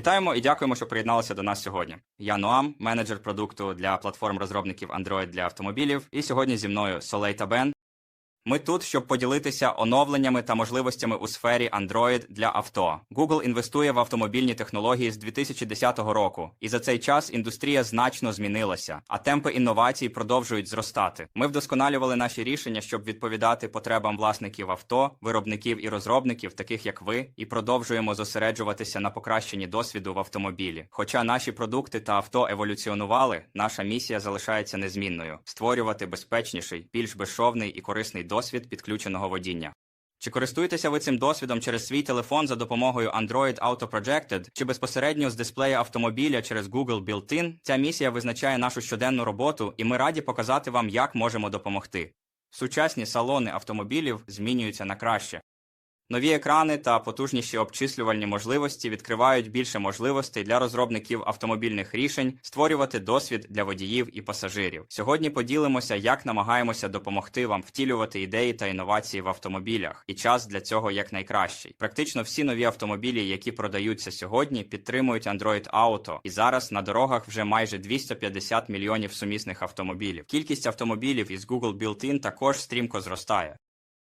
Вітаємо і дякуємо, що приєдналися до нас сьогодні. Я Ноам, менеджер продукту для платформ розробників Android для автомобілів. І сьогодні зі мною Солей та Бен. Ми тут, щоб поділитися оновленнями та можливостями у сфері Android для авто. Google інвестує в автомобільні технології з 2010 року, і за цей час індустрія значно змінилася, а темпи інновацій продовжують зростати. Ми вдосконалювали наші рішення, щоб відповідати потребам власників авто, виробників і розробників, таких як ви, і продовжуємо зосереджуватися на покращенні досвіду в автомобілі. Хоча наші продукти та авто еволюціонували, наша місія залишається незмінною: створювати безпечніший, більш безшовний і корисний досвід підключеного водіння. Чи користуєтеся ви цим досвідом через свій телефон за допомогою Android Auto Projected чи безпосередньо з дисплея автомобіля через Google Built-in? Ця місія визначає нашу щоденну роботу, і ми раді показати вам, як можемо допомогти. Сучасні салони автомобілів змінюються на краще. Нові екрани та потужніші обчислювальні можливості відкривають більше можливостей для розробників автомобільних рішень створювати досвід для водіїв і пасажирів. Сьогодні поділимося, як намагаємося допомогти вам втілювати ідеї та інновації в автомобілях, і час для цього якнайкращий. Практично всі нові автомобілі, які продаються сьогодні, підтримують Android Auto, і зараз на дорогах вже майже 250 мільйонів сумісних автомобілів. Кількість автомобілів із Google Built-in також стрімко зростає.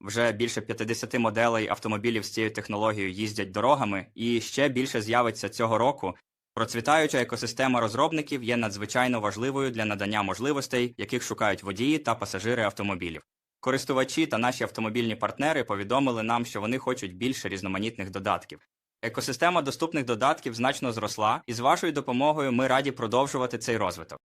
Вже більше 50 моделей автомобілів з цією технологією їздять дорогами, і ще більше з'явиться цього року. Процвітаюча екосистема розробників є надзвичайно важливою для надання можливостей, яких шукають водії та пасажири автомобілів. Користувачі та наші автомобільні партнери повідомили нам, що вони хочуть більше різноманітних додатків. Екосистема доступних додатків значно зросла, і з вашою допомогою ми раді продовжувати цей розвиток.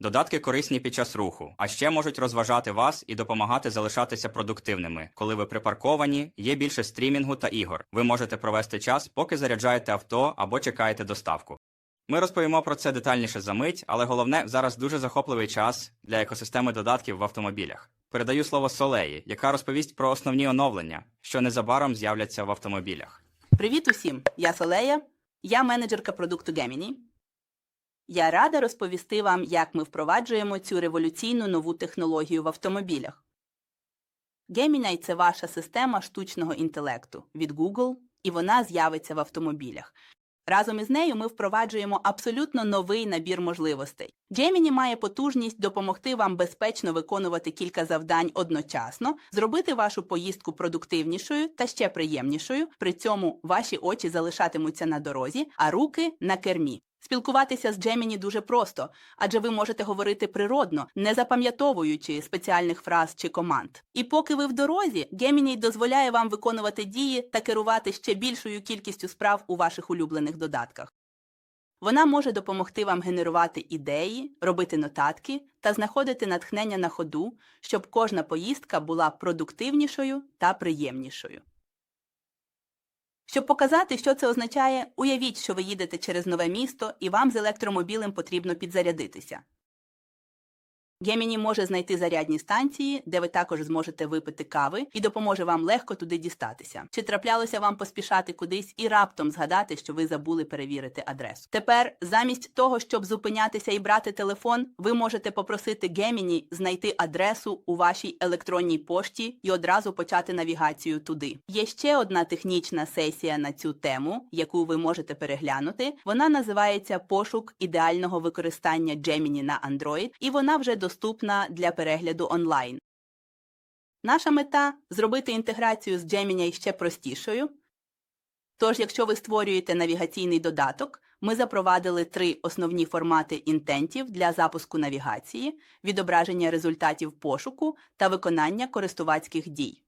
Додатки корисні під час руху, а ще можуть розважати вас і допомагати залишатися продуктивними. Коли ви припарковані, є більше стрімінгу та ігор. Ви можете провести час, поки заряджаєте авто або чекаєте доставку. Ми розповімо про це детальніше за мить, але головне зараз дуже захопливий час для екосистеми додатків в автомобілях. Передаю слово Солеї, яка розповість про основні оновлення, що незабаром з'являться в автомобілях. Привіт усім! Я Солея, я менеджерка продукту Gemini. Я рада розповісти вам, як ми впроваджуємо цю революційну нову технологію в автомобілях. Gemini – це ваша система штучного інтелекту від Google, і вона з'явиться в автомобілях. Разом із нею ми впроваджуємо абсолютно новий набір можливостей. Gemini має потужність допомогти вам безпечно виконувати кілька завдань одночасно, зробити вашу поїздку продуктивнішою та ще приємнішою. При цьому ваші очі залишатимуться на дорозі, а руки на кермі. Спілкуватися з Gemini дуже просто, адже ви можете говорити природно, не запам'ятовуючи спеціальних фраз чи команд. І поки ви в дорозі, Gemini дозволяє вам виконувати дії та керувати ще більшою кількістю справ у ваших улюблених додатках. Вона може допомогти вам генерувати ідеї, робити нотатки та знаходити натхнення на ходу, щоб кожна поїздка була продуктивнішою та приємнішою. Щоб показати, що це означає, уявіть, що ви їдете через нове місто і вам з електромобілем потрібно підзарядитися. Gemini може знайти зарядні станції, де ви також зможете випити кави і допоможе вам легко туди дістатися. Чи траплялося вам поспішати кудись і раптом згадати, що ви забули перевірити адресу? Тепер, замість того, щоб зупинятися і брати телефон, ви можете попросити Gemini знайти адресу у вашій електронній пошті і одразу почати навігацію туди. Є ще одна технічна сесія на цю тему, яку ви можете переглянути. Вона називається Пошук ідеального використання Gemini на Android, і вона вже доступна для перегляду онлайн. Наша мета зробити інтеграцію з Gemini ще простішою. Тож, якщо ви створюєте навігаційний додаток, ми запровадили три основні формати інтентів для запуску навігації, відображення результатів пошуку та виконання користувацьких дій.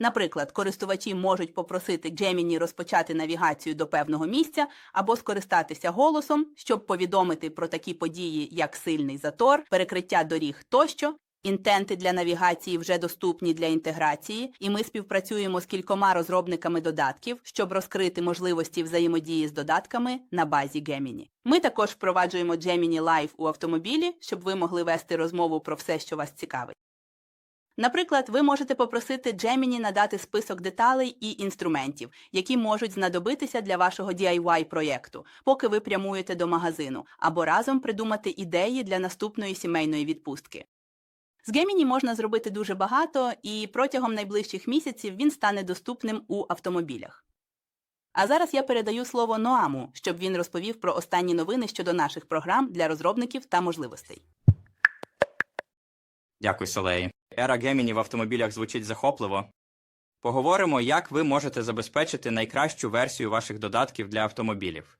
Наприклад, користувачі можуть попросити Gemini розпочати навігацію до певного місця або скористатися голосом, щоб повідомити про такі події, як сильний затор, перекриття доріг тощо. Інтенти для навігації вже доступні для інтеграції, і ми співпрацюємо з кількома розробниками додатків, щоб розкрити можливості взаємодії з додатками на базі Gemini. Ми також впроваджуємо Gemini Live у автомобілі, щоб ви могли вести розмову про все, що вас цікавить. Наприклад, ви можете попросити Gemini надати список деталей і інструментів, які можуть знадобитися для вашого DIY-проєкту, поки ви прямуєте до магазину, або разом придумати ідеї для наступної сімейної відпустки. З Gemini можна зробити дуже багато, і протягом найближчих місяців він стане доступним у автомобілях. А зараз я передаю слово Ноаму, щоб він розповів про останні новини щодо наших програм для розробників та можливостей. Дякую, Солеї. Ера Геміні в автомобілях звучить захопливо. Поговоримо, як ви можете забезпечити найкращу версію ваших додатків для автомобілів.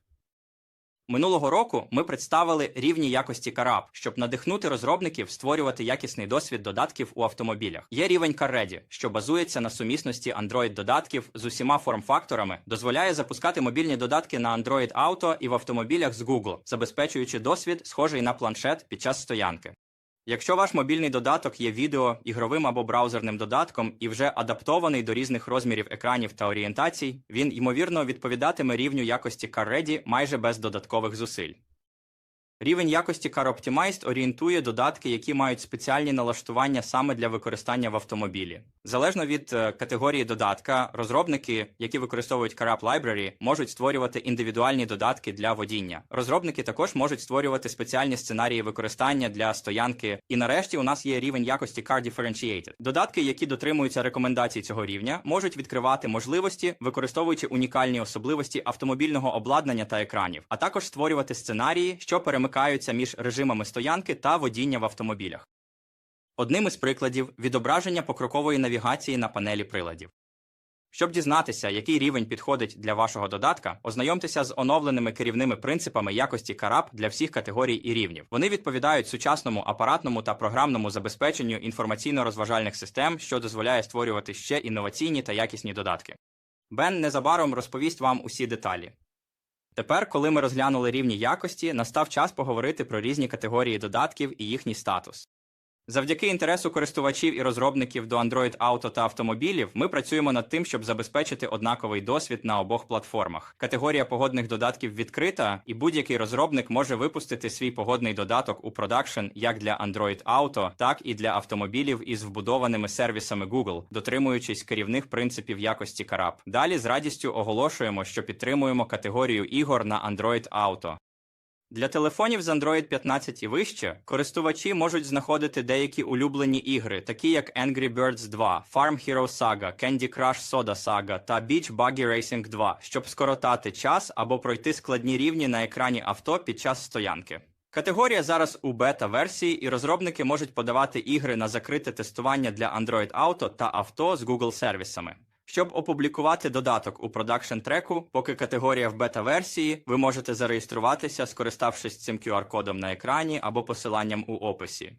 Минулого року ми представили рівні якості караб, щоб надихнути розробників створювати якісний досвід додатків у автомобілях. Є рівень CarReady, що базується на сумісності Android-додатків з усіма форм-факторами, дозволяє запускати мобільні додатки на Android Auto і в автомобілях з Google, забезпечуючи досвід, схожий на планшет під час стоянки. Якщо ваш мобільний додаток є відео, ігровим або браузерним додатком і вже адаптований до різних розмірів екранів та орієнтацій, він ймовірно відповідатиме рівню якості CarReady майже без додаткових зусиль. Рівень якості CarOptimized орієнтує додатки, які мають спеціальні налаштування саме для використання в автомобілі. Залежно від е, категорії додатка, розробники, які використовують CarUp Library, можуть створювати індивідуальні додатки для водіння. Розробники також можуть створювати спеціальні сценарії використання для стоянки. І нарешті у нас є рівень якості Car Differentiated. Додатки, які дотримуються рекомендацій цього рівня, можуть відкривати можливості, використовуючи унікальні особливості автомобільного обладнання та екранів, а також створювати сценарії, що перемикаються між режимами стоянки та водіння в автомобілях. Одним із прикладів відображення покрокової навігації на панелі приладів. Щоб дізнатися, який рівень підходить для вашого додатка, ознайомтеся з оновленими керівними принципами якості караб для всіх категорій і рівнів. Вони відповідають сучасному апаратному та програмному забезпеченню інформаційно-розважальних систем, що дозволяє створювати ще інноваційні та якісні додатки. Бен незабаром розповість вам усі деталі. Тепер, коли ми розглянули рівні якості, настав час поговорити про різні категорії додатків і їхній статус. Завдяки інтересу користувачів і розробників до Android Auto та автомобілів, ми працюємо над тим, щоб забезпечити однаковий досвід на обох платформах. Категорія погодних додатків відкрита, і будь-який розробник може випустити свій погодний додаток у продакшн як для Android Auto, так і для автомобілів із вбудованими сервісами Google, дотримуючись керівних принципів якості караб. Далі з радістю оголошуємо, що підтримуємо категорію ігор на Android Auto. Для телефонів з Android 15 і вище користувачі можуть знаходити деякі улюблені ігри, такі як Angry Birds 2, Farm Hero Saga, Candy Crush Soda Saga та Beach Buggy Racing 2, щоб скоротати час або пройти складні рівні на екрані авто під час стоянки. Категорія зараз у бета-версії, і розробники можуть подавати ігри на закрите тестування для Android Auto та авто з Google сервісами. Щоб опублікувати додаток у продакшн треку, поки категорія в бета-версії, ви можете зареєструватися, скориставшись цим QR-кодом на екрані або посиланням у описі.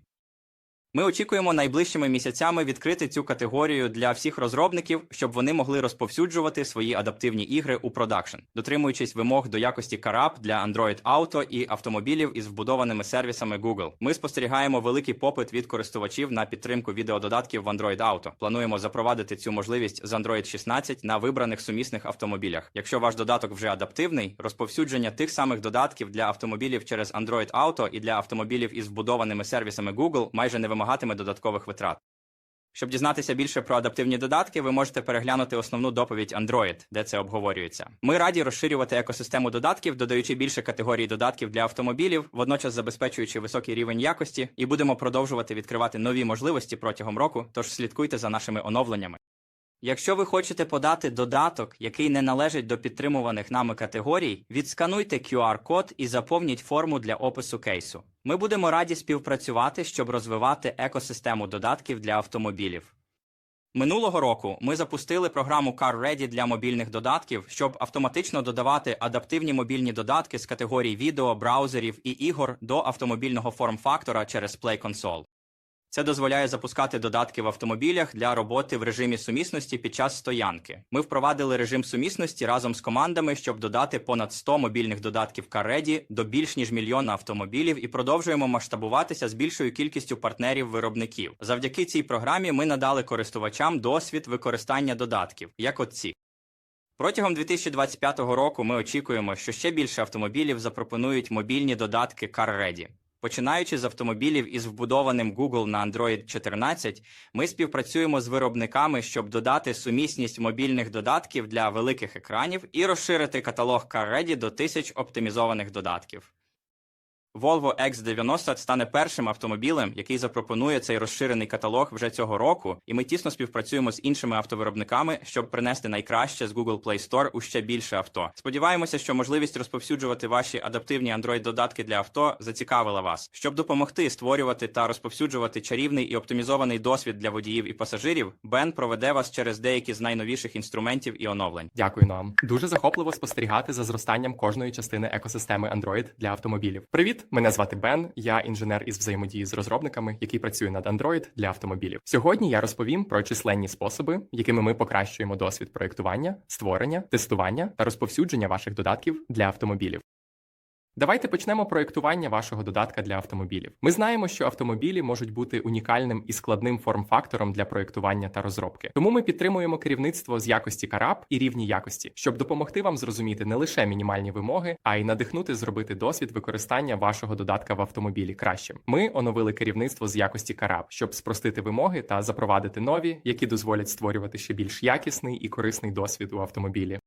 Ми очікуємо найближчими місяцями відкрити цю категорію для всіх розробників, щоб вони могли розповсюджувати свої адаптивні ігри у продакшн, дотримуючись вимог до якості караб для Android Auto і автомобілів із вбудованими сервісами Google. Ми спостерігаємо великий попит від користувачів на підтримку відеододатків в Android Auto. Плануємо запровадити цю можливість з Android 16 на вибраних сумісних автомобілях. Якщо ваш додаток вже адаптивний, розповсюдження тих самих додатків для автомобілів через Android Auto і для автомобілів із вбудованими сервісами Google майже не вимагатиме додаткових витрат. Щоб дізнатися більше про адаптивні додатки, ви можете переглянути основну доповідь Android, де це обговорюється. Ми раді розширювати екосистему додатків, додаючи більше категорій додатків для автомобілів, водночас забезпечуючи високий рівень якості, і будемо продовжувати відкривати нові можливості протягом року. Тож слідкуйте за нашими оновленнями. Якщо ви хочете подати додаток, який не належить до підтримуваних нами категорій, відскануйте QR-код і заповніть форму для опису кейсу. Ми будемо раді співпрацювати, щоб розвивати екосистему додатків для автомобілів. Минулого року ми запустили програму CarReady для мобільних додатків, щоб автоматично додавати адаптивні мобільні додатки з категорій відео, браузерів і ігор до автомобільного форм-фактора через Play Console. Це дозволяє запускати додатки в автомобілях для роботи в режимі сумісності під час стоянки. Ми впровадили режим сумісності разом з командами, щоб додати понад 100 мобільних додатків CarReady до більш ніж мільйона автомобілів і продовжуємо масштабуватися з більшою кількістю партнерів-виробників. Завдяки цій програмі ми надали користувачам досвід використання додатків, як от ці. Протягом 2025 року ми очікуємо, що ще більше автомобілів запропонують мобільні додатки CarReady. Починаючи з автомобілів із вбудованим Google на Android 14, ми співпрацюємо з виробниками, щоб додати сумісність мобільних додатків для великих екранів і розширити каталог CarReady до тисяч оптимізованих додатків. Volvo X90 стане першим автомобілем, який запропонує цей розширений каталог вже цього року, і ми тісно співпрацюємо з іншими автовиробниками, щоб принести найкраще з Google Play Store у ще більше авто. Сподіваємося, що можливість розповсюджувати ваші адаптивні Android-додатки для авто зацікавила вас. Щоб допомогти створювати та розповсюджувати чарівний і оптимізований досвід для водіїв і пасажирів, Бен проведе вас через деякі з найновіших інструментів і оновлень. Дякую нам. Дуже захопливо спостерігати за зростанням кожної частини екосистеми Android для автомобілів. Привіт, мене звати Бен. Я інженер із взаємодії з розробниками, який працює над Android для автомобілів. Сьогодні я розповім про численні способи, якими ми покращуємо досвід проєктування, створення, тестування та розповсюдження ваших додатків для автомобілів. Давайте почнемо проєктування вашого додатка для автомобілів. Ми знаємо, що автомобілі можуть бути унікальним і складним форм-фактором для проєктування та розробки. Тому ми підтримуємо керівництво з якості караб і рівні якості, щоб допомогти вам зрозуміти не лише мінімальні вимоги, а й надихнути зробити досвід використання вашого додатка в автомобілі кращим. Ми оновили керівництво з якості караб, щоб спростити вимоги та запровадити нові, які дозволять створювати ще більш якісний і корисний досвід у автомобілі.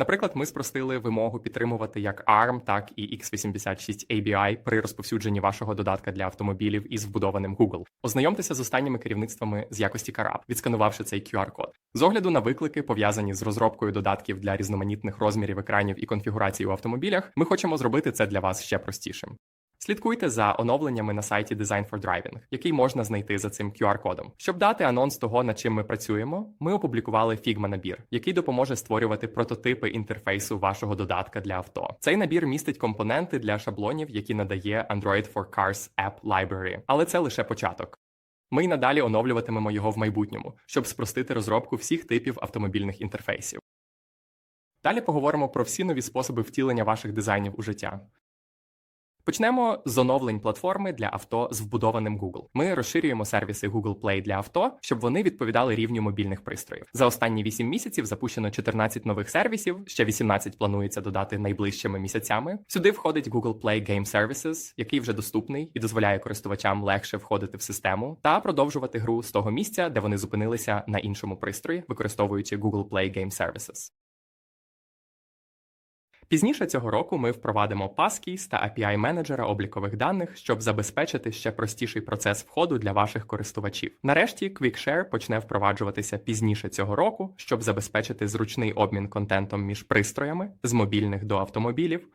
Наприклад, ми спростили вимогу підтримувати як ARM, так і x86 ABI при розповсюдженні вашого додатка для автомобілів із вбудованим Google. Ознайомтеся з останніми керівництвами з якості караб, відсканувавши цей QR-код. З огляду на виклики, пов'язані з розробкою додатків для різноманітних розмірів екранів і конфігурацій у автомобілях, ми хочемо зробити це для вас ще простішим. Слідкуйте за оновленнями на сайті Design for Driving, який можна знайти за цим QR-кодом. Щоб дати анонс того, над чим ми працюємо, ми опублікували Figma набір, який допоможе створювати прототипи інтерфейсу вашого додатка для авто. Цей набір містить компоненти для шаблонів, які надає Android for Cars App Library, але це лише початок. Ми й надалі оновлюватимемо його в майбутньому, щоб спростити розробку всіх типів автомобільних інтерфейсів. Далі поговоримо про всі нові способи втілення ваших дизайнів у життя. Почнемо з оновлень платформи для авто з вбудованим Google. Ми розширюємо сервіси Google Play для авто, щоб вони відповідали рівню мобільних пристроїв. За останні 8 місяців запущено 14 нових сервісів, ще 18 планується додати найближчими місяцями. Сюди входить Google Play Game Services, який вже доступний і дозволяє користувачам легше входити в систему та продовжувати гру з того місця, де вони зупинилися на іншому пристрої, використовуючи Google Play Game Services. Пізніше цього року ми впровадимо Passkeys та API менеджера облікових даних, щоб забезпечити ще простіший процес входу для ваших користувачів. Нарешті QuickShare почне впроваджуватися пізніше цього року, щоб забезпечити зручний обмін контентом між пристроями з мобільних до автомобілів.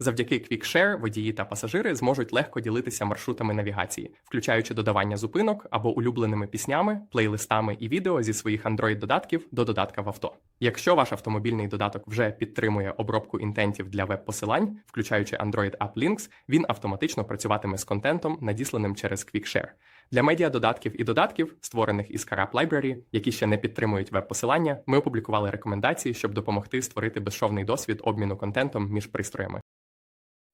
Завдяки QuickShare водії та пасажири зможуть легко ділитися маршрутами навігації, включаючи додавання зупинок або улюбленими піснями, плейлистами і відео зі своїх Android-додатків до додатка в авто. Якщо ваш автомобільний додаток вже підтримує обробку інтентів для веб-посилань, включаючи Android App Links, він автоматично працюватиме з контентом, надісланим через QuickShare. Для медіа-додатків і додатків, створених із Carap Library, які ще не підтримують веб-посилання, ми опублікували рекомендації, щоб допомогти створити безшовний досвід обміну контентом між пристроями.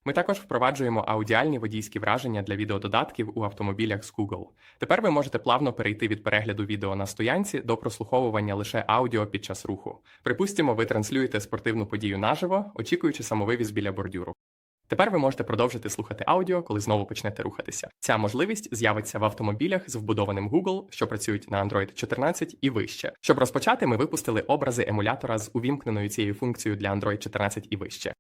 Ми також впроваджуємо аудіальні водійські враження для відеододатків у автомобілях з Google. Тепер ви можете плавно перейти від перегляду відео на стоянці до прослуховування лише аудіо під час руху. Припустимо, ви транслюєте спортивну подію наживо, очікуючи самовивіз біля бордюру. Тепер ви можете продовжити слухати аудіо, коли знову почнете рухатися. Ця можливість з'явиться в автомобілях з вбудованим Google, що працюють на Android 14 і вище. Щоб розпочати, ми випустили образи емулятора з увімкненою цією функцією для Android 14 і вище.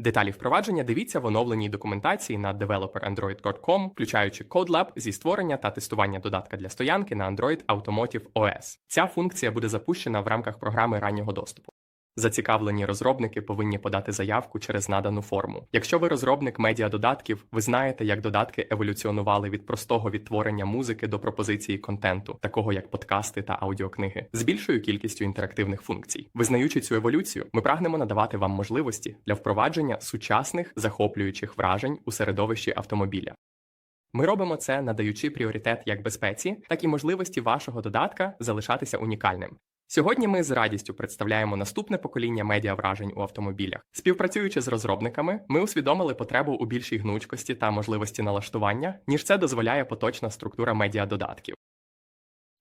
Деталі впровадження дивіться в оновленій документації на developerandroid.com, включаючи CodeLab зі створення та тестування додатка для стоянки на Android Automotive OS. Ця функція буде запущена в рамках програми раннього доступу. Зацікавлені розробники повинні подати заявку через надану форму. Якщо ви розробник медіадодатків, ви знаєте, як додатки еволюціонували від простого відтворення музики до пропозиції контенту, такого як подкасти та аудіокниги, з більшою кількістю інтерактивних функцій. Визнаючи цю еволюцію, ми прагнемо надавати вам можливості для впровадження сучасних захоплюючих вражень у середовищі автомобіля. Ми робимо це, надаючи пріоритет як безпеці, так і можливості вашого додатка залишатися унікальним. Сьогодні ми з радістю представляємо наступне покоління медіавражень у автомобілях. Співпрацюючи з розробниками, ми усвідомили потребу у більшій гнучкості та можливості налаштування, ніж це дозволяє поточна структура медіадодатків.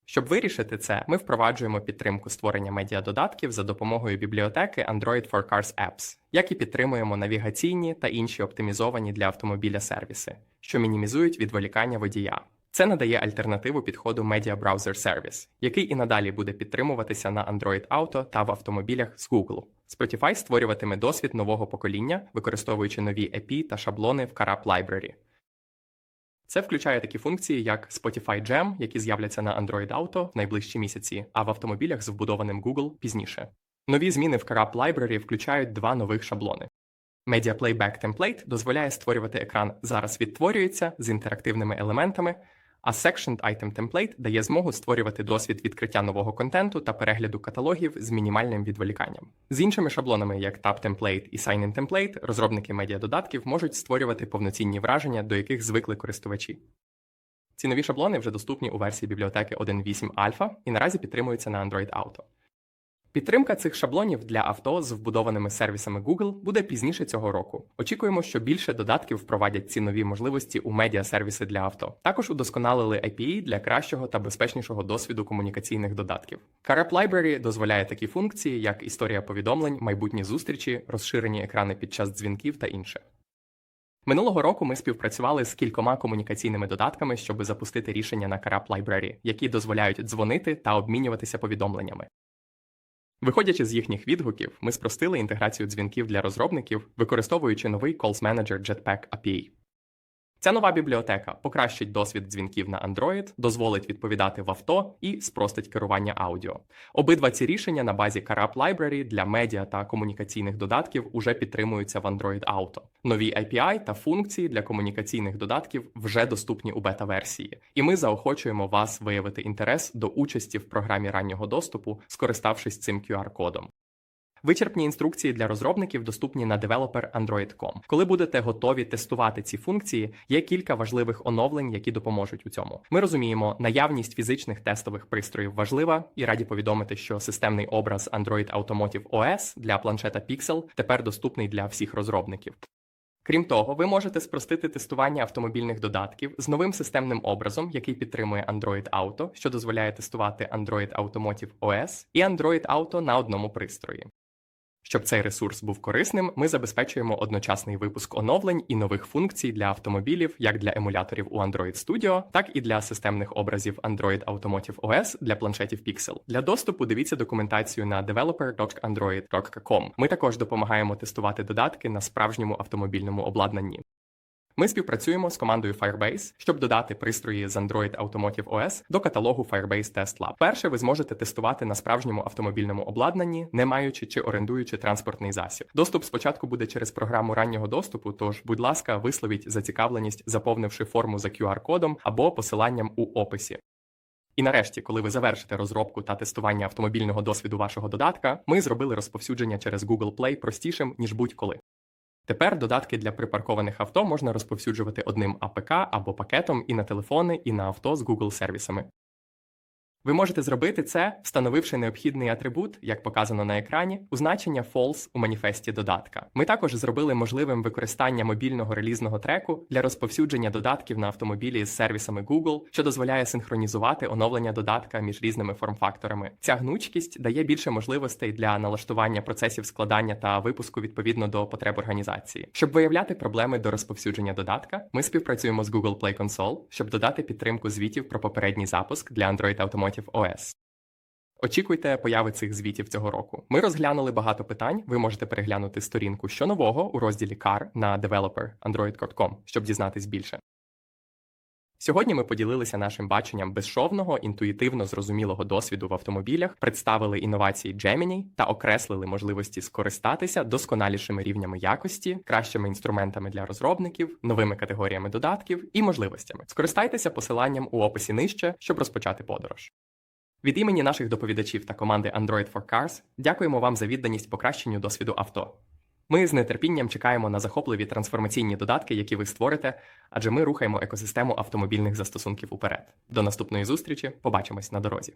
Щоб вирішити це, ми впроваджуємо підтримку створення медіадодатків за допомогою бібліотеки Android for Cars Apps, як і підтримуємо навігаційні та інші оптимізовані для автомобіля сервіси, що мінімізують відволікання водія. Це надає альтернативу підходу Media Browser Service, який і надалі буде підтримуватися на Android Auto та в автомобілях з Google. Spotify створюватиме досвід нового покоління, використовуючи нові API та шаблони в Carap Library. Це включає такі функції, як Spotify Jam, які з'являться на Android Auto в найближчі місяці, а в автомобілях з вбудованим Google пізніше. Нові зміни в Carap Library включають два нових шаблони. Media Playback Template дозволяє створювати екран зараз відтворюється з інтерактивними елементами, а Sectioned Item Template дає змогу створювати досвід відкриття нового контенту та перегляду каталогів з мінімальним відволіканням. З іншими шаблонами, як Tab Template і Sign-in Template, розробники медіадодатків можуть створювати повноцінні враження, до яких звикли користувачі. Ці нові шаблони вже доступні у версії бібліотеки 1.8 Alpha і наразі підтримуються на Android Auto. Підтримка цих шаблонів для авто з вбудованими сервісами Google буде пізніше цього року. Очікуємо, що більше додатків впровадять ці нові можливості у медіа-сервіси для авто. Також удосконалили API для кращого та безпечнішого досвіду комунікаційних додатків. Carap Library дозволяє такі функції, як історія повідомлень, майбутні зустрічі, розширені екрани під час дзвінків та інше. Минулого року ми співпрацювали з кількома комунікаційними додатками, щоб запустити рішення на Carap Library, які дозволяють дзвонити та обмінюватися повідомленнями. Виходячи з їхніх відгуків, ми спростили інтеграцію дзвінків для розробників, використовуючи новий Calls Manager Jetpack API. Ця нова бібліотека покращить досвід дзвінків на Android, дозволить відповідати в авто і спростить керування аудіо. Обидва ці рішення на базі Carap Library для медіа та комунікаційних додатків уже підтримуються в Android Auto. Нові API та функції для комунікаційних додатків вже доступні у бета-версії, і ми заохочуємо вас виявити інтерес до участі в програмі раннього доступу, скориставшись цим QR-кодом. Вичерпні інструкції для розробників доступні на developer Android.com. Коли будете готові тестувати ці функції, є кілька важливих оновлень, які допоможуть у цьому. Ми розуміємо, наявність фізичних тестових пристроїв важлива, і раді повідомити, що системний образ Android Automotive OS для планшета Pixel тепер доступний для всіх розробників. Крім того, ви можете спростити тестування автомобільних додатків з новим системним образом, який підтримує Android Auto, що дозволяє тестувати Android Automotive OS і Android Auto на одному пристрої. Щоб цей ресурс був корисним, ми забезпечуємо одночасний випуск оновлень і нових функцій для автомобілів, як для емуляторів у Android Studio, так і для системних образів Android Automotive OS для планшетів Pixel. Для доступу дивіться документацію на developer.android.com. Ми також допомагаємо тестувати додатки на справжньому автомобільному обладнанні. Ми співпрацюємо з командою Firebase, щоб додати пристрої з Android Automotive OS до каталогу Firebase Test Lab. Перше ви зможете тестувати на справжньому автомобільному обладнанні, не маючи чи орендуючи транспортний засіб. Доступ спочатку буде через програму раннього доступу, тож, будь ласка, висловіть зацікавленість, заповнивши форму за QR-кодом або посиланням у описі. І нарешті, коли ви завершите розробку та тестування автомобільного досвіду вашого додатка, ми зробили розповсюдження через Google Play простішим ніж будь-коли. Тепер додатки для припаркованих авто можна розповсюджувати одним АПК або пакетом і на телефони, і на авто з Google сервісами. Ви можете зробити це, встановивши необхідний атрибут, як показано на екрані, у значення false у маніфесті додатка. Ми також зробили можливим використання мобільного релізного треку для розповсюдження додатків на автомобілі з сервісами Google, що дозволяє синхронізувати оновлення додатка між різними форм-факторами. Ця гнучкість дає більше можливостей для налаштування процесів складання та випуску відповідно до потреб організації. Щоб виявляти проблеми до розповсюдження додатка, ми співпрацюємо з Google Play Console, щоб додати підтримку звітів про попередній запуск для Android Automotive OS. Очікуйте появи цих звітів цього року. Ми розглянули багато питань. Ви можете переглянути сторінку що нового у розділі CAR на developer.android.com, щоб дізнатись більше. Сьогодні ми поділилися нашим баченням безшовного, інтуїтивно зрозумілого досвіду в автомобілях, представили інновації Gemini та окреслили можливості скористатися досконалішими рівнями якості, кращими інструментами для розробників, новими категоріями додатків і можливостями. Скористайтеся посиланням у описі нижче, щоб розпочати подорож. Від імені наших доповідачів та команди Android for Cars дякуємо вам за відданість покращенню досвіду авто. Ми з нетерпінням чекаємо на захопливі трансформаційні додатки, які ви створите, адже ми рухаємо екосистему автомобільних застосунків уперед. До наступної зустрічі, побачимось на дорозі.